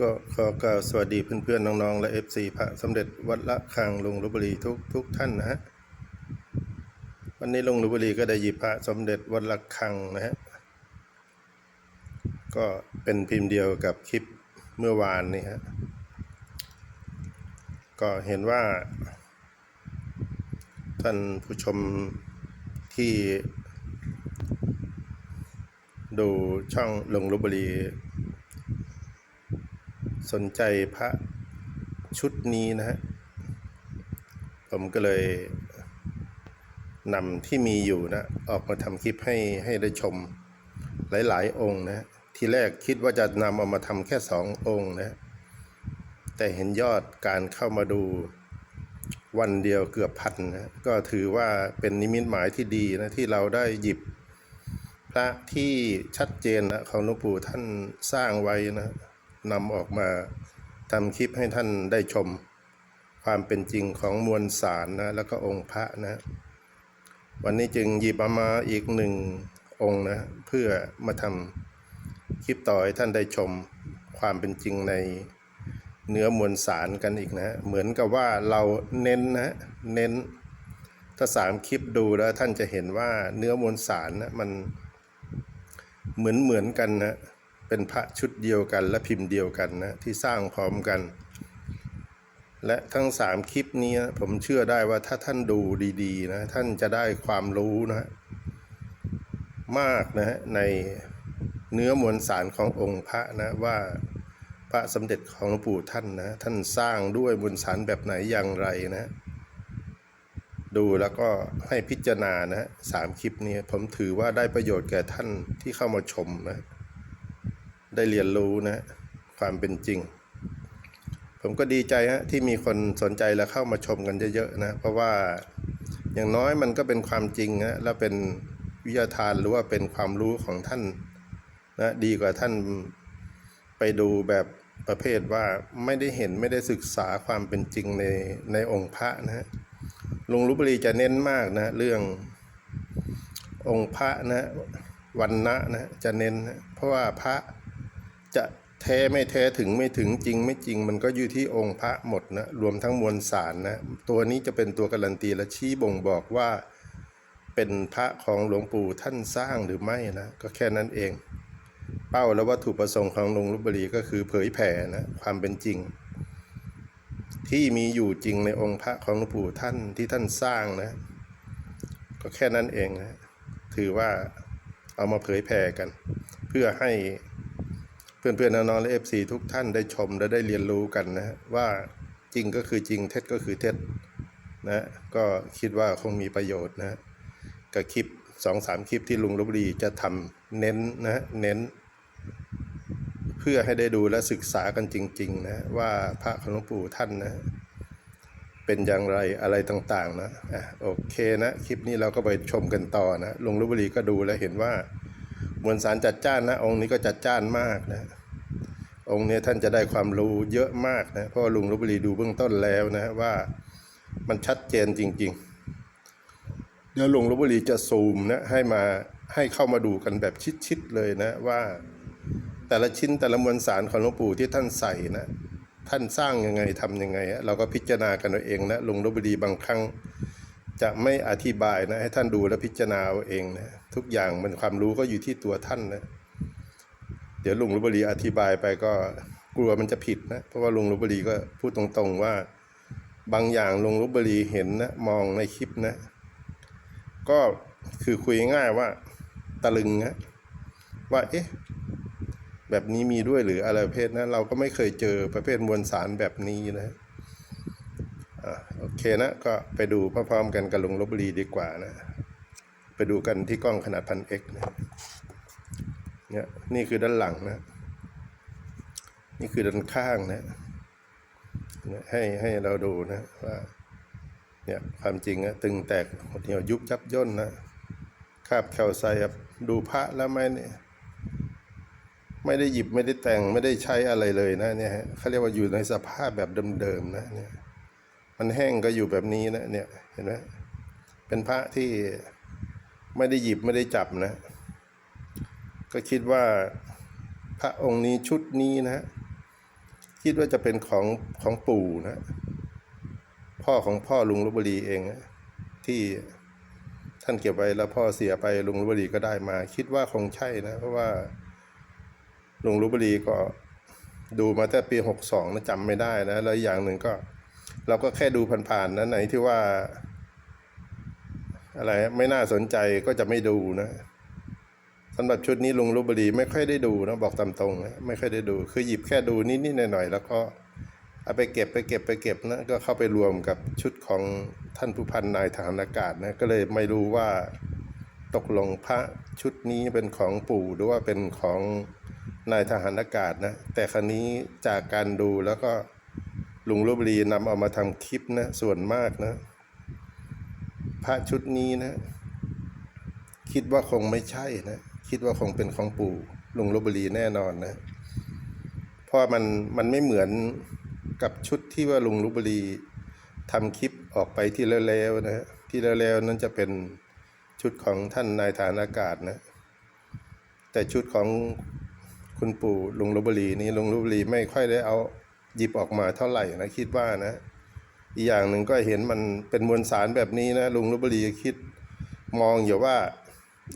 ก็ขอกล่าวสวัสดีเพื่อนๆน้องๆ และ FC พระสมเด็จวัดละคังลงลบุรีทุกทุกท่านนะฮะวันนี้ลงลบุรีก็ได้หยิบพระสมเด็จวัดละคังนะฮะก็เป็นพิมพ์เดียวกับคลิปเมื่อวานนี่ฮะก็เห็นว่า ท่านผู้ชมที่ ดูช่องลงลบุรี สนใจพระชุดนี้นะฮะ ผมก็เลยนำที่มีอยู่นะ ออกมาทำคลิปให้ให้ได้ชมหลาย ๆ องค์นะ ทีแรกคิดว่าจะนำเอามาทำแค่สององค์นะ แต่เห็นยอดการเข้ามาดูวันเดียวเกือบพันนะ ก็ถือว่าเป็นนิมิตหมายที่ดีนะ ที่เราได้หยิบพระที่ชัดเจนนะของหลวงปู่ท่านสร้างไว้นะ นำออกมาทำคลิปให้ท่านได้ชมความเป็นจริงของมวลสารนะแล้วก็องค์พระนะ วันนี้จึงหยิบเอามาอีกหนึ่งองค์นะเพื่อมาทำคลิปต่อให้ท่านได้ชมความเป็นจริงในเนื้อมวลสารกันอีกนะเหมือนกับว่าเราเน้นนะเน้นถ้าสามคลิปดูแล้วท่านจะเห็นว่าเนื้อมวลสารนะมันเหมือนเหมือนกันนะ เป็นพระชุดเดียวกัน และพิมพ์เดียวกันนะที่สร้างพร้อมกัน และทั้งสามคลิปนี้ผมเชื่อได้ว่าถ้าท่านดูดีๆนะท่านจะได้ความรู้นะมากนะฮะในเนื้อมวลสารขององค์พระนะว่าพระสมเด็จของหลวงปู่ท่านนะท่านสร้างด้วยมวลสารแบบไหนอย่างไรนะดูแล้วก็ให้พิจารณานะฮะสามคลิปนี้ผมถือว่าได้ประโยชน์แก่ท่านที่เข้ามาชมนะ ได้เรียนรู้นะความเป็นจริง ผมก็ดีใจฮะที่มีคนสนใจและเข้ามาชมกันเยอะๆนะ เพราะว่าอย่างน้อยมันก็เป็นความจริงนะและเป็นวิทยาทานหรือว่าเป็นความรู้ของท่านนะดีกว่าท่านไปดูแบบประเภทว่าไม่ได้เห็นไม่ได้ศึกษาความเป็นจริงในในองค์พระนะฮะลุงลุบรีจะเน้นมากนะเรื่ององค์พระนะวันนะนะจะเน้นนะเพราะว่าพระ จะแท้ไม่แท้ถึงไม่ถึงจริงไม่จริง มันก็อยู่ที่องค์พระหมดนะรวมทั้งมวลสารนะตัวนี้จะเป็นตัวการันตีและชี้บ่งบอกว่า เป็นพระของหลวงปู่ท่านสร้างหรือไม่นะก็แค่นั้นเอง เป้าและวัตถุประสงค์ของหลุงลุบรีก็คือเผยแผ่นะความเป็นจริง ที่มีอยู่จริงในองค์พระของหลวงปู่ท่านที่ท่านสร้างนะ ก็แค่นั้นเองนะถือว่าเอามาเผยแผ่กัน เพื่อให้ เพื่อนๆน้องๆและเอฟซีทุกท่านได้ชมและได้เรียนรู้กันนะว่าจริงก็คือจริงเท็จก็คือเท็จนะก็คิดว่าคงมีประโยชน์นะกับคลิปสองสามคลิปที่ลุงลบบุรีจะทำเน้นนะเน้น เพื่อให้ได้ดูและศึกษากันจริงๆนะว่าพระของหลวงปู่ท่านนะ เป็นอย่างไรอะไรต่างๆนะอะโอเคนะ คลิปนี้เราก็ไปชมกันต่อนะลุงลบบุรีก็ดูแล้วเห็นว่า มวลสารจัดจ้านนะองค์นี้ก็จัดจ้านมากนะ องค์นี้ท่านจะได้ความรู้เยอะมากนะเพราะว่าลุงลบบุรีดูเบื้องต้นแล้วนะว่ามันชัดเจนจริง ๆ เดี๋ยวลุงลบบุรีจะซูมนะให้มาให้เข้ามาดูกันแบบชิดๆเลยนะว่าแต่ละชิ้นแต่ละมวลสารของหลวงปู่ที่ท่านใส่นะท่านสร้างยังไงทำยังไงอะเราก็พิจารณากันเอาเองนะลุงลบดีบางครั้ง จะไม่อธิบายนะให้ท่านดูและพิจารณาเอาเองนะทุกอย่างมันความรู้ก็อยู่ที่ตัวท่านนะเดี๋ยวลุงลบดีอธิบายไปก็กลัวมันจะผิดนะเพราะว่าลุงลบดีก็พูดตรงๆว่า บางอย่างลุงลบดีเห็นนะมองในคลิปนะ ก็คือคุยง่ายว่าตะลึงนะว่าเอ๊ะแบบนี้มีด้วยหรืออะไรประเภทนะเราก็ไม่เคยเจอประเภทมวลสารแบบนี้นะ โอเคนะ ก็ไปดูพร้อมๆกันกับลุงลบบุรีดีกว่านะ ไปดูกันที่กล้องขนาดพันเอ็กเนี่ยนี่คือด้านหลังนะ นี่คือด้านข้างนะให้ให้เราดูนะว่าเนี่ยความจริงอะตึงแตกหดเหี่ยวยุบยับย่นนะคาบแคลไซดูพระแล้วไหมเนี่ยไม่ได้หยิบไม่ได้แต่งไม่ได้ใช้อะไรเลยนะเนี่ยเขาเรียกว่าอยู่ในสภาพแบบเดิมๆนะเนี่ย มันแห้งก็อยู่แบบนี้นะเนี่ยเห็นไหมเป็นพระที่ไม่ได้หยิบไม่ได้จับนะ ก็คิดว่าพระองค์นี้ชุดนี้นะ คิดว่าจะเป็นของของปู่นะ พ่อของพ่อลุงลบบุรีเองอะที่ท่านเก็บไว้แล้วพ่อเสียไปลุงลบบุรีก็ได้มา คิดว่าคงใช่นะ เพราะว่าลุงลบบุรีก็ดูมาแต่ปีหกสองนะจำไม่ได้นะ แล้วอย่างหนึ่งก็ เราก็แค่ดูผ่านๆนะไหนที่ว่า อะไรไม่น่าสนใจก็จะไม่ดูนะสำหรับชุดนี้ลุงลบบุรีไม่ค่อยได้ดูนะบอกตามตรงนะไม่ค่อยได้ดู คือหยิบแค่ดูนิดๆหน่อยๆแล้วก็เอาไปเก็บไปเก็บไปเก็บนะก็เข้าไปรวมกับชุดของท่านผู้พันนายทหารอากาศนะก็เลยไม่รู้ว่าตกลงพระชุดนี้เป็นของปู่หรือว่าเป็นของนายทหารอากาศนะแต่ครั้นี้จากการดูแล้วก็ ลุงลบบุรีนำเอามาทำคลิปนะ ส่วนมากนะ พระชุดนี้นะ คิดว่าคงไม่ใช่นะ คิดว่าคงเป็นของปู่ลุงลบบุรีแน่นอนนะ เพราะมันมันไม่เหมือนกับชุดที่ว่าลุงลบบุรีทำคลิปออกไปที่แล้วๆนะที่แล้วๆนั้นจะเป็นชุดของท่านนายฐานอากาศนะ แต่ชุดของคุณปู่ลุงลบบุรีนี้ลุงลบบุรีไม่ค่อยได้เอา หยิบออกมาเท่าไหร่นะคิดว่านะ อีกอย่างหนึ่งก็เห็นมันเป็นมวลสารแบบนี้นะลุงลบบุรีคิดมองอยู่ว่า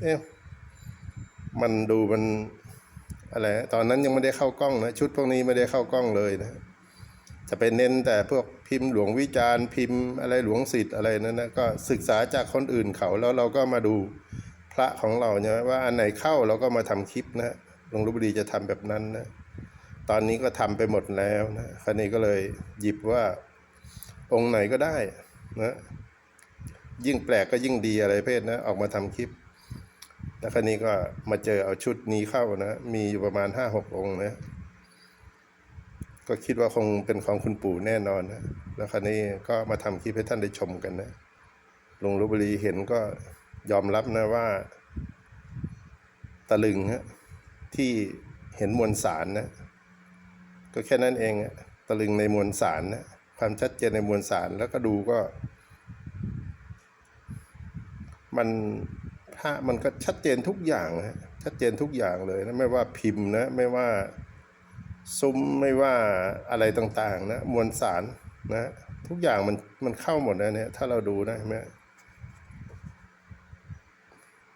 เอ๊ะมันดูมันอะไรตอนนั้นยังไม่ได้เข้ากล้องนะชุดพวกนี้ไม่ได้เข้ากล้องเลยนะ จะไปเน้นแต่พวกพิมพ์หลวงวิจารณ์ พิมพ์อะไรหลวงสิทธิ์อะไรนั้นนะก็ศึกษาจากคนอื่นเขาแล้วเราก็มาดูพระของเราเนี่ยว่าอันไหนเข้าเราก็มาทำคลิปนะหลวงลบบุรีจะทำแบบนั้นนะ ตอนนี้ก็ทำไปหมดแล้วนะคราวนี้ก็เลยหยิบว่าองค์ไหนก็ได้นะยิ่งแปลกก็ยิ่งดีอะไรเพศนะออกมาทำคลิปแล้วคราวนี้ก็มาเจอเอาชุดนี้เข้านะมีอยู่ประมาณห้าหกองค์นะก็คิดว่าคงเป็นของคุณปู่แน่นอนนะแล้วคราวนี้ก็มาทำคลิปให้ท่านได้ชมกันนะหลวงลบบุรีเห็นก็ยอมรับนะว่า ตะลึงฮะที่เห็นมวลสารนะ ก็แค่นั้นเองอะตะลึงในมวลสารนะความชัดเจนในมวลสารแล้วก็ดูก็ มันพระมันก็ชัดเจนทุกอย่างนะชัดเจนทุกอย่างเลยนะไม่ว่าพิมพ์นะไม่ว่าซุ้มไม่ว่าอะไรต่างๆนะมวลสารนะทุกอย่างมันมันเข้าหมดนะเนี่ยถ้าเราดูนะเห็นไหม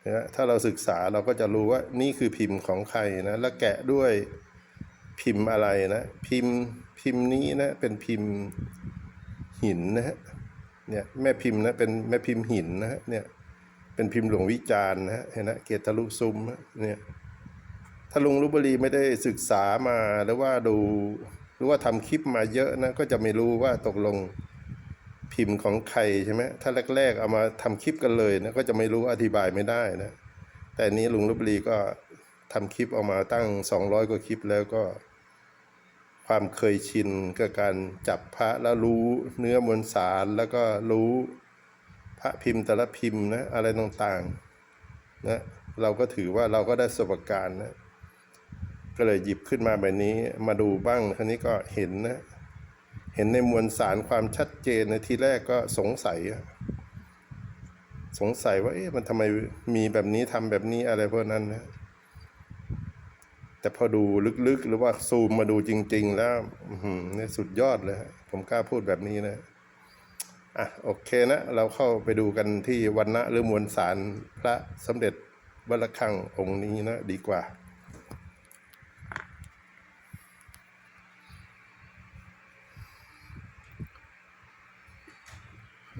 นี่ยถ้าเราศึกษาเราก็จะรู้ว่านี่คือพิมพ์ของใครนะ แล้วแกะด้วย พิมพ์อะไรนะ พิมพ์พิมพ์นี้นะ เป็นพิมพ์หินนะฮะเนี่ยแม่พิมพ์นะเป็นแม่พิมพ์หินนะฮะเนี่ยเป็นพิมพ์หลวงวิจารณ์นะฮะเห็นนะเกตทะลุซุ้มเนี่ยถ้าลุงลุบรีไม่ได้ศึกษามาหรือว่าดูหรือว่าทำคลิปมาเยอะนะก็จะไม่รู้ว่าตกลงพิมพ์ของใครใช่ไหมถ้าแรก ๆ เอามาทำคลิปกันเลยนะก็จะไม่รู้อธิบายไม่ได้นะ แต่นี้ลุงลุบรีก็ ทำคลิปออกมาตั้ง 200 กว่าคลิปแล้วก็ ความเคยชินกับการจับพระแล้วรู้เนื้อมวลสารแล้วก็รู้พระพิมพ์แต่ละพิมพ์นะอะไรต่างๆนะเราก็ถือว่าเราก็ได้ประสบการณ์นะก็เลยหยิบขึ้นมาแบบนี้มาดูบ้างครั้นี้ก็เห็นนะเห็นในมวลสารความชัดเจนในทีแรกก็สงสัย สงสัยว่าเอ๊ะมันทำไมมีแบบนี้ทำแบบนี้อะไรพวกนั้นนะ แต่พอดูลึกๆ หรือว่าซูมมาดูจริง ๆ แล้วนี่สุดยอดเลย ผมกล้าพูดแบบนี้นะ อะโอเคนะ เราเข้าไปดูกันที่วันณะหรือมวลสารพระสมเด็จวัดระฆังองค์นี้นะดีกว่า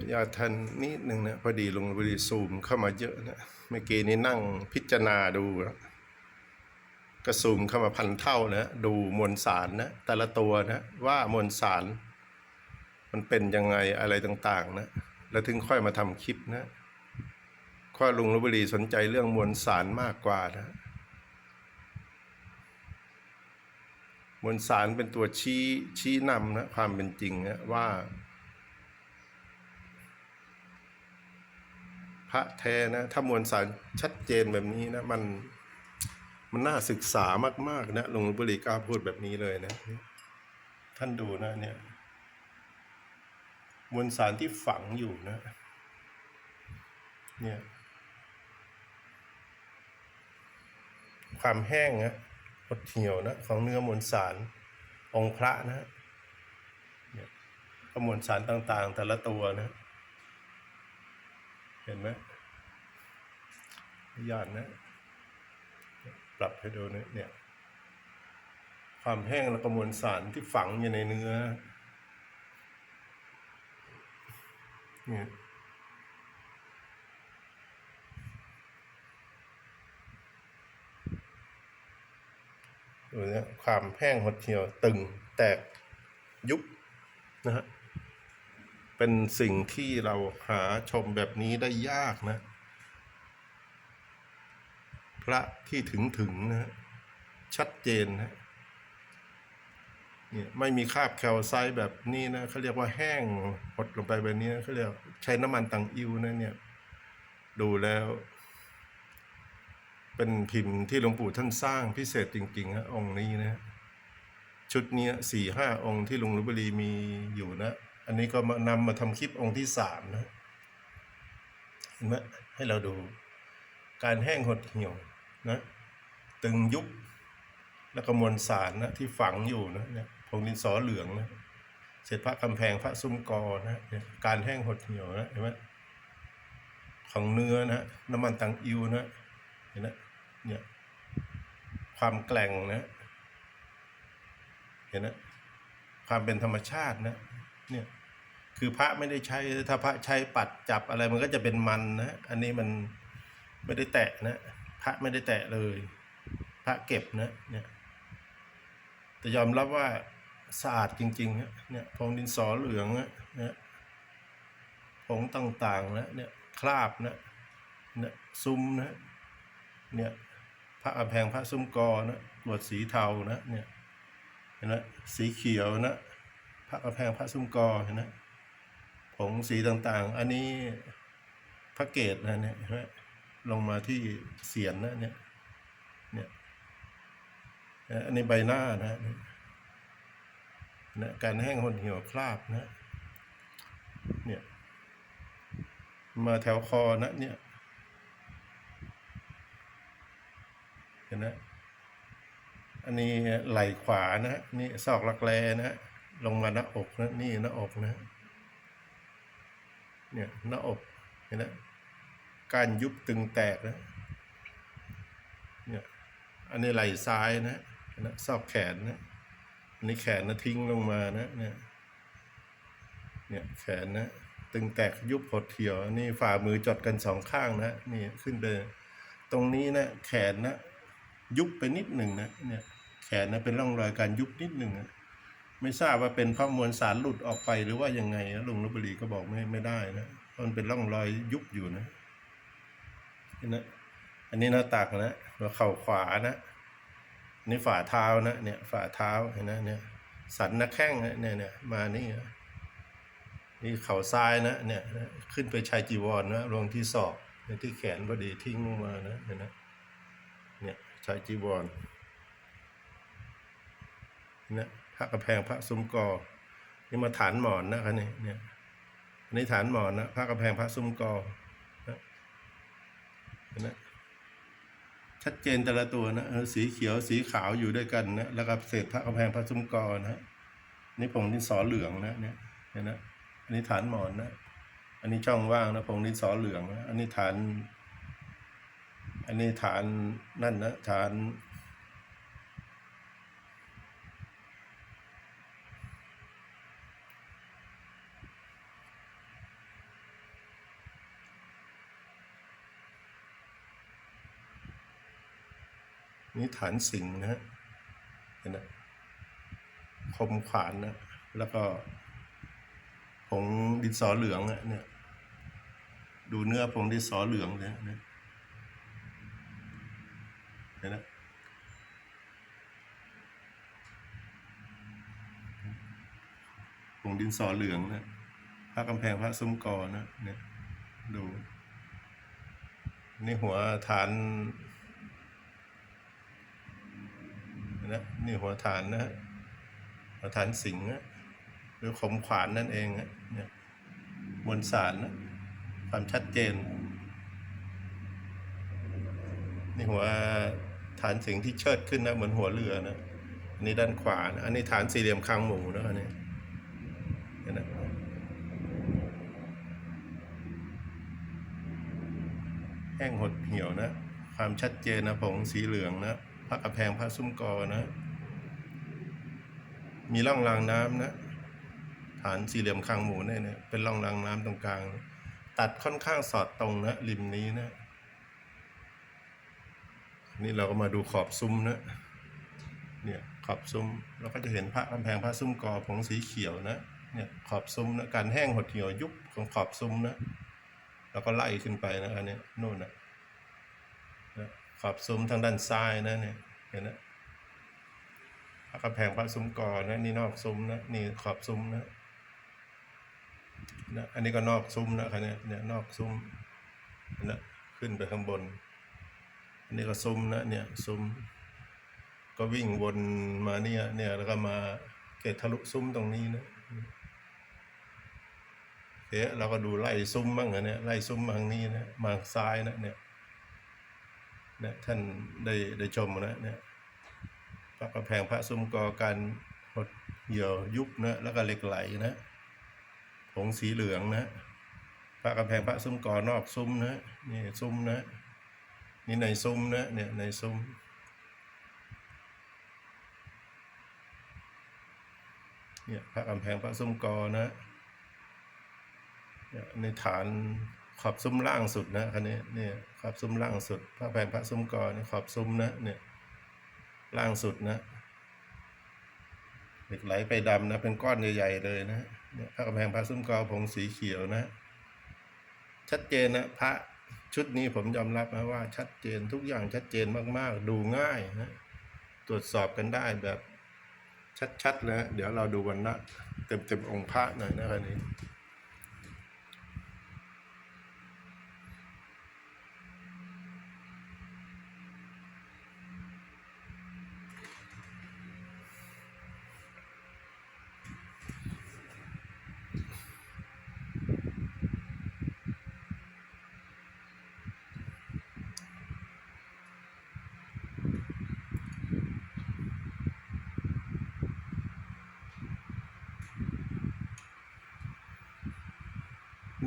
อย่าทันนิดหนึ่งนะพอดีลงบริซูมเข้ามาเยอะนะเมื่อกี้นี้นั่งพิจารณาดูนะ ก็ซูมเข้ามาพันเท่านะดูมวลสารนะแต่ละตัวนะว่ามวลสาร มันเป็นยังไงอะไรต่างๆนะแล้วถึงค่อยมาทำคลิปนะข้อลุงลบบุรีสนใจเรื่องมวลสารมากกว่านะมวลสารเป็นตัวชี้ชี้นำนะความเป็นจริงนะว่า พระแท้นะถ้ามวลสารชัดเจนแบบนี้นะมัน มันน่าศึกษามาก ๆ นะหลวงบุรีกล้าพูดแบบนี้เลยนะ ท่านดูนะเนี่ยมวลสารที่ฝังอยู่นะ เนี่ย ความแห้งนะหดเหี่ยวนะของเนื้อมวลสารองค์พระนะเนี่ยขมวลสารต่างๆ แต่ละตัวนะ เห็นไหมยานนะ รับให้ดูนะเนี่ย ความแห้งและกระมวลสารที่ฝังอยู่ในเนื้อ เนี่ยดูเนี่ยความแห้งหดเหี่ยวตึงแตกยุบนะฮะเป็นสิ่งที่เราหาชมแบบนี้ได้ยากนะ พระที่ถึงถึงนะฮะชัดเจนนะเนี่ยไม่มีคราบแคลไซต์แบบนี้นะเขาเรียกว่าแห้งหดลงไปแบบนี้เขาเรียกใช้น้ำมันตังอิวนะเนี่ย ดูแล้ว เป็นพิมพ์ที่หลวงปู่ท่านสร้างพิเศษจริงๆนะองค์นี้นะชุดเนี้สี่ห้าองค์ที่ลุงรุบรีมีอยู่นะ อันนี้ก็มานำมาทำคลิปองค์ที่สามนะเห็นไหมให้เราดูการแห้งหดเหี่ยว นะตึงยุบแล้วก็มวลสารนะที่ฝังอยู่นะเนี่ยผงดินสอเหลืองนะเศษพระกำแพงพระซุ้มกอนะเนี่ยการแห้งหดเหี่ยวนะเห็นไหมของเนื้อนะน้ำมันตังอิวนะเห็นไหมเนี่ยความแกร่งนะเห็นนะความเป็นธรรมชาตินะเนี่ยคือพระไม่ได้ใช้ถ้าพระใช้ปัดจับอะไรมันก็จะเป็นมันนะอันนี้มันไม่ได้แตะนะ พระไม่ได้แตะเลย พระเก็บนะเนี่ยแต่ยอมรับว่าสะอาดจริงๆเนี่ยผงดินสอเหลืองนะเนี่ยผงต่างๆนะเนี่ยคราบนะเนี่ยซุ้มนะเนี่ยพระอแพงพระซุ้มกอนะกรวดสีเทานะเนี่ยเห็นไหมสีเขียวนะพระอแพงพระซุ้มกอเห็นไหมผงสีต่างๆ อันนี้พระเกศนะเนี่ยเห็นไหม ลงมาที่เสียนนะเนี่ยเนี่ยอันนี้ใบหน้านะนะการแห้งหดเหี่ยวคราบนะเนี่ยมาแถวคอนะเนี่ยเห็นนะอันนี้ไหล่ขวานะนี่ซอกรักแร้นะลงมาหน้าอกนะนี่หน้าอกนะเนี่ยหน้าอกเห็นนะ การยุบตึงแตกนะเนี่ยอันนี้ไหล่ซ้ายนะนะซอกแขนนะอันนี้แขนนะทิ้งลงมานะเนี่ยเนี่ยแขนนะตึงแตกยุบหดเหี่ยวอันนี้ฝ่ามือจดกันสองข้างนะนี่ขึ้นไปตรงนี้นะแขนนะยุบไปนิดหนึ่งนะเนี่ยแขนนะเป็นร่องรอยการยุบนิดหนึ่งนะไม่ทราบว่าเป็นเพราะมวลสารหลุดออกไปหรือว่ายังไงนะลุงลบุรีก็บอกไม่ไม่ได้นะมันเป็นร่องรอยยุบอยู่นะ นะอันนี้หน้าตักนะหัวเข่าขวานะนี่ฝ่าเท้านะเนี่ยฝ่าเท้าเห็นนะเนี่ยสันนักแข้งนะเนี่ยเนี่ยมานี่นะนี่เข่าซ้ายนะเนี่ยขึ้นไปชายจีวรนะลงที่ศอกที่แขนพอดีทิ้งลงมานะเห็นนะเนี่ยชายจีวรเนี่ยพระกระแพงพระซุ้มกอ นี่มาฐานหมอนนะครับเนี่ยเนี่ยนนี้ฐานหมอนนะพระกระแพงพระซุ้มกอ เห็นะชัดเจนแต่ละตัวนะสีเขียวสีขาวอยู่ด้วยกันนะแล้วก็เศษพระกำแพงพระซุ้มกอนะฮะนี่ผงดินสอเหลืองนะเนี่ยเห็นนะอันนี้ฐานหมอนนะอันนี้ช่องว่างนะผงดินสอเหลืองนะอันนี้ฐาน อันนี้ฐานนั่นนะฐาน ฐานสิงห์นะฮะเห็นนะคมขวานนะ แล้วก็ผงดินสอเหลืองอะเนี่ย ดูเนื้อผงดินสอเหลืองเลยนะเห็นนะผงดินสอเหลืองนะพระกำแพงพระซุ้มกอนะ เนี่ย ดู นี่หัวฐาน นะนี่หัวฐานนะฮะหัวฐานสิงห์นะหรือขมขวานนั่นเองนะเนี่ยมวลสารนะความชัดเจน นี่หัวฐานสิงห์ที่เชิดขึ้นนะเหมือนหัวเรือนะนี่ด้านขวานะอันนี้ฐานสี่เหลี่ยมคางหมูนะอันนี้นไหมแห้งหดเหี่ยวนะ ความชัดเจนนะผงสีเหลืองนะ ระกระแพงพระซุ้มกอนะ มีร่องรางน้ำนะ ฐานสี่เหลี่ยมคางหมูเนี่ยเนี่ยเป็นร่องรางน้ำตรงกลาง ตัดค่อนข้างสอดตรงนะริมนี้นะ นี่เราก็มาดูขอบซุ้มนะเนี่ยขอบซุ้มเราก็จะเห็นพระกำแพงพระซุ้มกอผงสีเขียวนะเนี่ยขอบซุ้มนะการแห้งหดเหี่ยวยุบของขอบซุ้มนะ แล้วก็ไล่ขึ้นไปนะอันนี้ยนู่นนะนะ ขอบซุ้มทางด้านซ้ายนะเนี่ยเห็นนะพระกำแพงพระซุ้มก่อนนะนี่นอกซุ้มนะนี่ขอบซุ้มนะนะอันนี้ก็นอกซุ้มนะครับเนี่ยเนี่ยนอกซุ้มนะขึ้นไปข้างบน อันนี้ก็ซุ้มนะเนี่ยซุ้มก็วิ่งวนมาเนี่ยเนี่ยแล้วก็มาเกตทะลุซุ้มตรงนี้นะเอ๊ะเราก็ดูไล่ซุ้มบ้างนะเนี่ยไล่ซุ้มมาทางนี้นะมาซ้ายนะเนี่ย นี่ยท่านได้ได้ชมนะเนี่ยพระกระแพงพระซุ้มกอการหดเหี่ยวยุบนะแล้วก็เหล็กไหลนะผงสีเหลืองนะพระกระแพงพระซุ้มกอนอกซุ้มนะนี่ซุ้มนะนี่ในซุ้มนะเนี่ยในซุ้มเนี่ยพระกำแพงพระซุ้มกอนะเนี่ยในฐาน ขอบซุ้มล่างสุดนะคันนี้เนี่ยขอบซุ้มล่างสุดพระแพงพระซุ้มกอเนี่ยขอบซุ้มนะเนี่ยล่างสุดนะเหล็กไหลไปดำนะ เป็นก้อนใหญ่ๆเลยนะเนี่ยพระกำแพงพระซุ้มกอผงสีเขียวนะ ชัดเจนนะพระชุดนี้ผมยอมรับนะว่า ชัดเจนทุกอย่างชัดเจนมากๆ ดูง่ายนะตรวจสอบกันได้แบบชัดๆนะเดี๋ยวเราดูวันนะเต็มเต็มๆองค์พระหน่อยนะครับนี้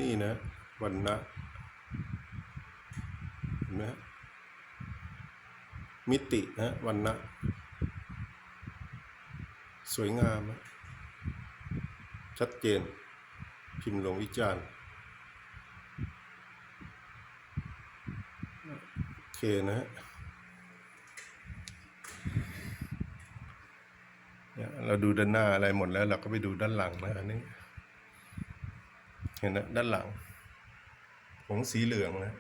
นี่นะวันนะเห็นไหมฮะมิตินะวันนะสวยงาม ชัดเจน พิมพ์ลงวิจารณ์โอเคนะฮะเนี่ยเราดูด้านหน้าอะไรหมดแล้ว เราก็ไปดูด้านหลังนะอันนี้ เห็นนะด้านหลังผงสีเหลืองนะ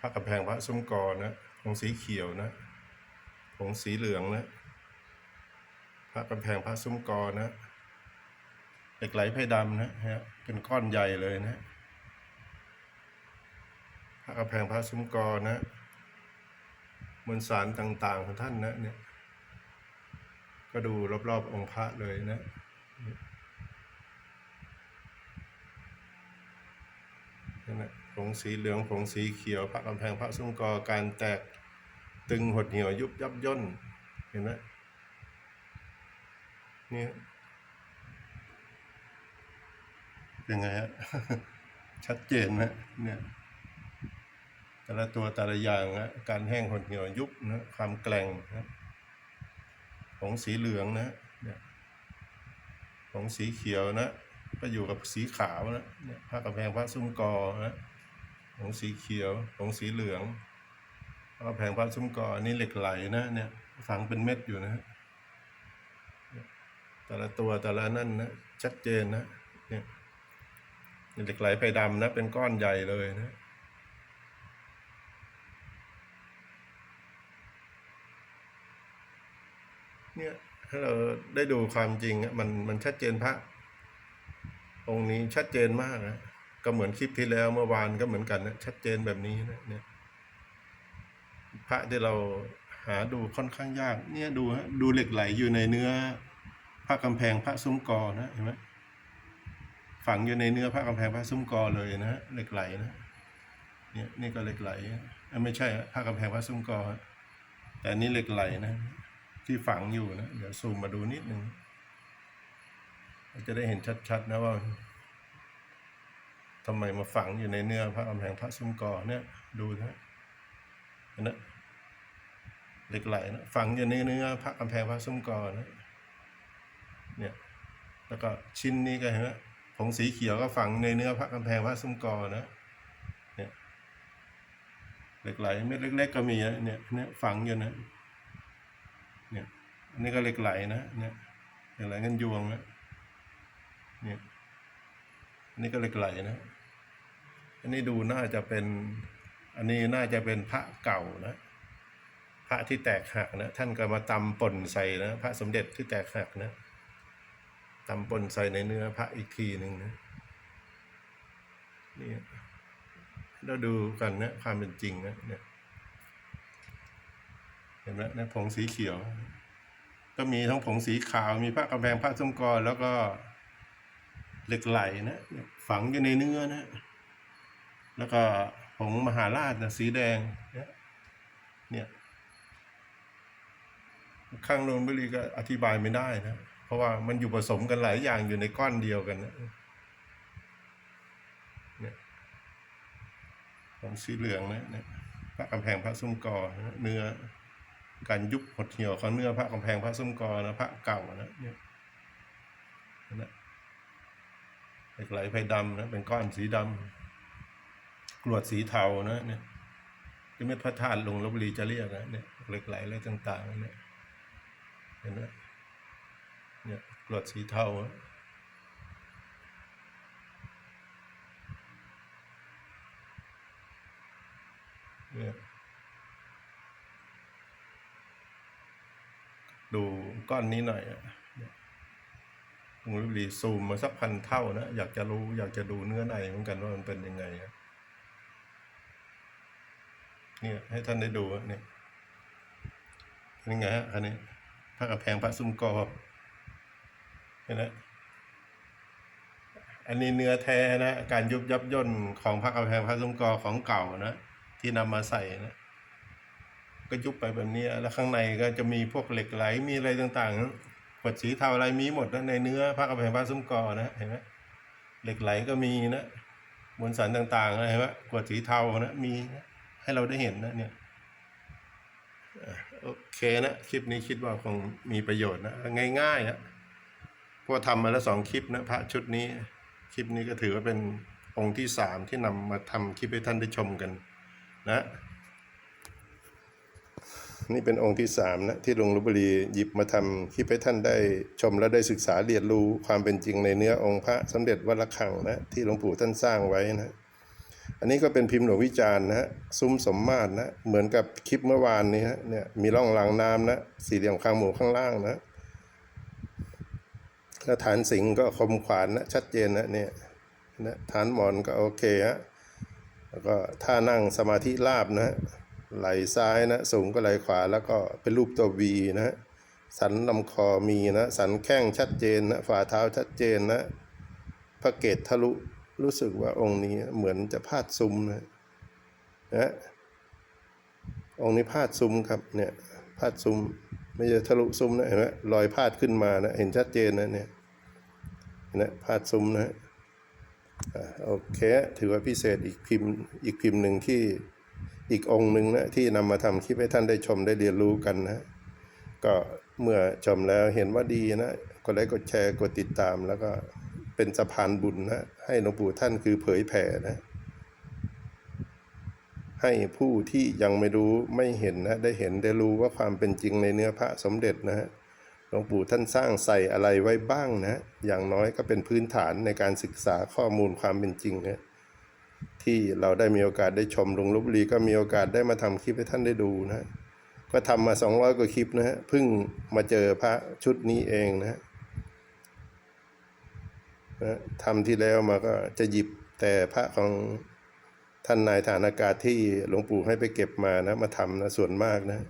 พระกำแพงพระซุ้มกอนะผงสีเขียวนะผงสีเหลืองนะพระกำแพงพระซุ้มกอนะเหล็กไหลไพดำนะฮะเป็นก้อนใหญ่เลยนะพระกำแพงพระซุ้มกอนะมวลสารต่างๆของท่านนะเนี่ยก็ดูรอบๆองค์พระเลยนะ นั่นแหละผงสีเหลืองผงสีเขียวพระกำแพงพระซุ้มกอการแตกตึงหดเหี่ยวยุบยับย่นเห็นไหมเนี่ยยังไงฮะชัดเจนไหมเนี่ยแต่ละตัวแต่ละอย่างนะการแห้งหดเหี่ยวยุบนะความแกร่งนะผงสีเหลืองนะเนี่ยผงสีเขียวนะ ก็อยู่กับสีขาวนะเนี่ยผ้ากระแพงพระซุ้มกอนะผงสีเขียวผงสีเหลืองผ้ากระแพงพระซุ้มกออันนี้เหล็กไหลนะเนี่ยฝังเป็นเม็ดอยู่นะแต่ละตัวแต่ละนั่นนะชัดเจนนะเนี่ยเหล็กไหลไปดำนะ เป็นก้อนใหญ่เลยนะเนี่ยถ้าเราได้ดูความจริงอะมันมันชัดเจนพระ องค์นี้ชัดเจนมากนะก็เหมือนคลิปที่แล้วเมื่อวานก็เหมือนกันนะชัดเจนแบบนี้นะเนี่ยพระที่เราหาดูค่อนข้างยาก เนี่ยดูฮะดูเหล็กไหลอยู่ในเนื้อพระกำแพงพระซุ้มกอนะเห็นไหมฝังอยู่ในเนื้อพระกำแพงพระซุ้มกอเลยนะเหล็กไหลนะเนี่ยนี่ก็เหล็กไหลอ้ยไม่ใช่พระกำแพงพระซุ้มกอแต่นี่เหล็กไหลนะ ที่ฝังอยู่นะเดี๋ยวซูมมาดูนิดนึง จะได้เห็นชัดๆนะว่าทำไมมาฝังอยู่ในเนื้อพระกำแพงพระซุ้มกอเนี่ย ดูนะนนะเหล็กไหลนะฝังอยู่ในเนื้อพระกำแพงพระซุ้มกอนะเนี่ย แล้วก็ชิ้นนี้ก็เห็นไหมผงสีเขียวก็ฝังในเนื้อพระกำแพงพระซุ้มกอนะเนี่ยเหล็กไหลเม็ดเล็ก ๆ ก็มีนะเนี่ยเนี่ยฝังอยู่นะเนี่ยอันนี้ก็เหล็กไหลนะเนี่ยเหล็กไหลเงินยวงนะ เนี่ยนนี้ก็เหล็กไหลนะ อันนี้ดูน่าจะเป็น อันนี้น่าจะเป็นพระเก่านะ พระที่แตกหักนะ ท่านก็มาตำป่นใส่นะพระสมเด็จที่แตกหักนะตำป่นใส่ในเนื้อพระอีกทีหนึ่งนะนี่เราดูกันนะความเป็นจริงนะเนี่ยเห็นไหมนะผงสีเขียว ก็มีทั้งผงสีขาวมีพระกำแพงพระส้มกอแล้วก็ เหล็กไหลนะฝังอยู่ในเนื้อนะ แล้วก็ผงมหาราชนะสีแดงเนี่ยข้างโนนบุรีก็อธิบายไม่ได้นะ เพราะว่ามันอยู่ผสมกันหลายอย่างอยู่ในก้อนเดียวกันนะเนี่ยผงสีเหลืองนะเนี่ยพระกำแพงพระส้มกอนะเนื้อการยุบหดเหี่ยวของเนื้อพระกำแพงพระส้มกอนะพระเก่านะเนี่ยนะ เหล็กไหลไฟดำนะเป็นก้อนสีดำกรวดสีเทานะเนี่ยที่เม็ดพระธาตุลงลบบุรีจะเรียกนะเนี่ยเหล็กไหลอะไรต่างๆเนี่ยเห็นไหมเนี่ยกรวดสีเทาอะเนี่ยดูก้อนนี้หน่อย อะเนี่ยผมรีซูมมาสักพันเท่านะ อยากจะรู้อยากจะดูเนื้อในเหมือนกันว่ามันเป็นยังไงเนี่ยให้ท่านได้ดูเนี่ยนี่ไงฮะคันนี้พระกระแพงพระซุ้มกอเห็นไหมอันนี้เนื้อแท้นะ การยุบยับย่นของพระกระแพงพระซุ้มกอของเก่านะ ที่นำมาใส่นะก็ยุบไปแบบนี้ แล้วข้างในก็จะมีพวกเหล็กไหลมีอะไรต่างๆ กดสีเทาอะไรมีหมดนะในเนื้อพระกำแพงพระซุ้มกอนะเห็นไหมเหล็กไหลก็มีนะมวลสารต่างๆนะเห็นไหมกดสีเทานะมีนะให้เราได้เห็นนะเนี่ยโอเคนะคลิปนี้คิดว่าคงมีประโยชน์นะง่ายๆนะพราะทำมาแล้วสองคลิปนะพระชุดนี้ คลิปนี้ก็ถือว่าเป็นองค์ที่สามที่นำมาทำคลิปให้ท่านได้ชมกันนะ นี่เป็นองค์ที่สามนะที่หลวงลบุรีหยิบมาทำคลิปให้ท่านได้ชมและได้ศึกษาเรียนรู้ความเป็นจริงในเนื้อองค์พระสมเด็จวัดระฆังนะที่หลวงปู่ท่านสร้างไว้นะอันนี้ก็เป็นพิมพ์หลวงวิจารณ์นะซุ้มสมมาตรนะเหมือนกับคลิปเมื่อวานนี้ฮะเนี่ยมีร่องรางน้ำนะสี่เหลี่ยมคางหมูข้างล่างนะแล้วฐานสิงห์ก็คมขวานนะชัดเจนนะเนี่ยนะฐานหมอนก็โอเคฮะแล้วก็ท่านั่งสมาธิราบนะ ไหลซ้ายนะสูงก็ไหลขวาแล้วก็เป็นรูปตัว V นะสันลำคอมีนะสันแข้งชัดเจนนะฝ่าเท้าชัดเจนนะพระเกศทะลุรู้สึกว่าองค์นี้เหมือนจะพาดซุ้มนะนะองค์นี้พาดซุ้มครับเนี่ยพาดซุ้มไม่ใช่ทะลุซุ้มนะเห็นไหมรอยพาดขึ้นมานะเห็นชัดเจนนะเนี่ยนไหมพาดซุ้มนะอ่าโอเค ถือว่าพิเศษอีกพิมพ์อีกพิมพ์หนึ่งที่ อีกองค์หนึ่งนะที่นำมาทำคลิปให้ท่านได้ชมได้เรียนรู้กันนะ ก็เมื่อชมแล้วเห็นว่าดีนะกดไลค์กดแชร์กดติดตามแล้วก็เป็นสะพานบุญนะให้หลวงปู่ท่านคือเผยแผ่นะ ให้ผู้ที่ยังไม่รู้ไม่เห็นนะได้เห็นได้รู้ว่าความเป็นจริงในเนื้อพระสมเด็จนะฮะหลวงปู่ท่านสร้างใส่อะไรไว้บ้างนะ อย่างน้อยก็เป็นพื้นฐานในการศึกษาข้อมูลความเป็นจริงนะ ที่เราได้มีโอกาสได้ชมลุงลบบุรีก็มีโอกาสได้มาทำคลิปให้ท่านได้ดูนะ ก็ทำมา 200 กว่าคลิปนะฮะเพิ่งมาเจอพระชุดนี้เองนะฮนะทำที่แล้วมาก็จะหยิบแต่พระของท่านนายฐานอากาศที่หลวงปู่ให้ไปเก็บมานะมาทำนะส่วนมากนะ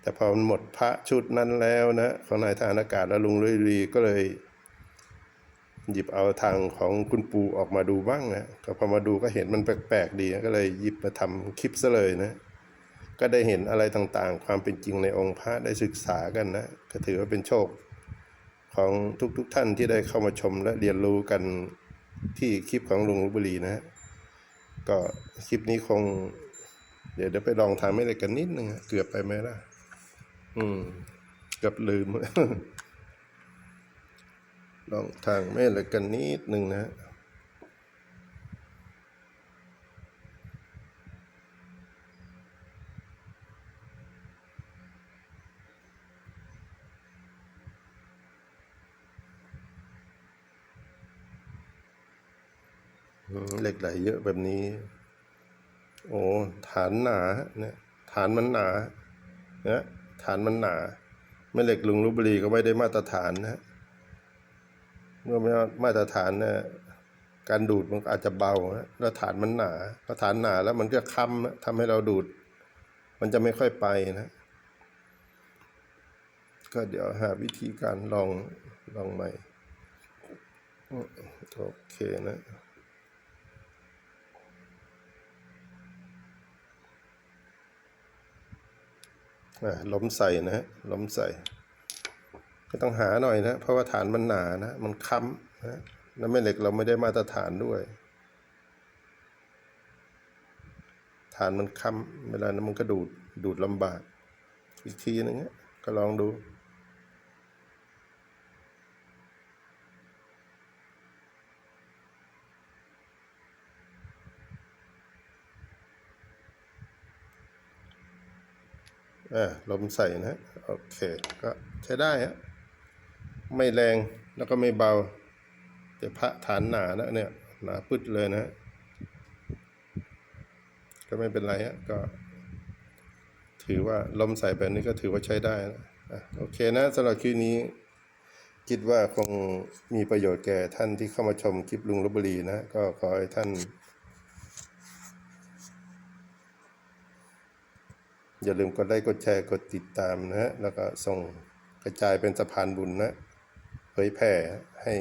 แต่พอมันหมดพระชุดนั้นแล้วนะของนายฐานอากาศแล้วลุงลุยรีก็เลย หยิบเอาทางของคุณปู่ออกมาดูบ้างนะก็พอมาดูก็เห็นมันแปลกๆดีก็เลยหยิบมาทำคลิปซะเลยนะ ก็ได้เห็นอะไรต่างๆ ความเป็นจริงในองค์พระได้ศึกษากันนะ ก็ถือว่าเป็นโชค ของทุกๆทท่านที่ได้เข้ามาชมและเรียนรู้กันที่คลิปของลุงลพบุรีนะฮะก็คลิปนี้คง เดี๋ยวเดี๋ยวไปลองทำให้เลยกันนิดนึงเกือบไปไหมล่ะ อืม เกือบลืม ลองทางแม่เหล็กกันนิดหนึ่งนะฮะเหล็กไหลเยอะแบบนี้ โอ้ ฐานหนาเนี่ยฐานมันหนาเนี่ยฐานมันหนาแม่เหล็กลุงลุบบุรีก็ไม่ได้มาตรฐานนะฮะ เมื่อไม่มาตรฐานเนี่ยการดูดมันอาจจะเบานะแล้วฐานมันหนาพอฐานหนาแล้วมันก็ค้ำทำให้เราดูด มันจะไม่ค่อยไปนะ ก็เดี๋ยวหาวิธีการลองลองใหม่โอเคนะล้มใส่นะฮะล้มใส่ ก็ต้องหาหน่อยนะ เพราะว่าฐานมันหนานะ มันค้ำนะแล้วแม่เหล็กเราไม่ได้มาตรฐานด้วย ฐานมันค้ำเวลานั้นมันก็ดูดดูดลำบาก อีกทีนึงก็ลองดูอ่าลมใส่นะ โอเค ก็ใช้ได้ฮะ ไม่แรงแล้วก็ไม่เบา แต่พระฐานหนานะเนี่ยหนาปึ๊ดเลยนะ ก็ไม่เป็นไรฮะก็ ถือว่าลมใส่แบบนี้ก็ถือว่าใช้ได้นะโอเคนะสำหรับคลิปนี้คิดว่าคงมีประโยชน์แก่ท่านที่เข้ามาชมคลิปลุงลบบุรีนะ ก็ขอให้ท่าน อย่าลืมกดไลค์กดแชร์กดติดตามนะฮะแล้วก็ส่งกระจายเป็นสะพานบุญนะ เผยแผ่ให้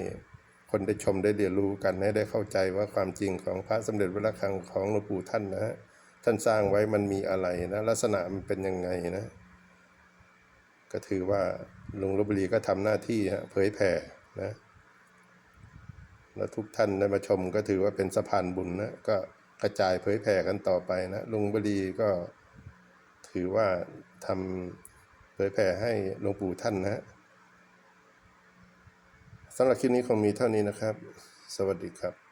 คนได้ชมได้เรียนรู้กันให้ได้เข้าใจว่าความจริงของพระสมเด็จพระระฆังของหลวงปู่ท่านนะฮะท่านสร้างไว้มันมีอะไรนะ ลักษณะมันเป็นยังไงนะ ก็ถือว่าลุงลบบุรีก็ทำหน้าที่ฮะเผยแผ่นะแล้วทุกท่านได้มาชมก็ถือว่าเป็นสะพานบุญนะก็กระจายเผยแผ่กันต่อไปนะลุงบุรีก็ถือว่าทำเผยแผ่ให้หลวงปู่ท่านนะฮะ สำหรับคลิปนี้คงมีเท่านี้นะครับ สวัสดีครับ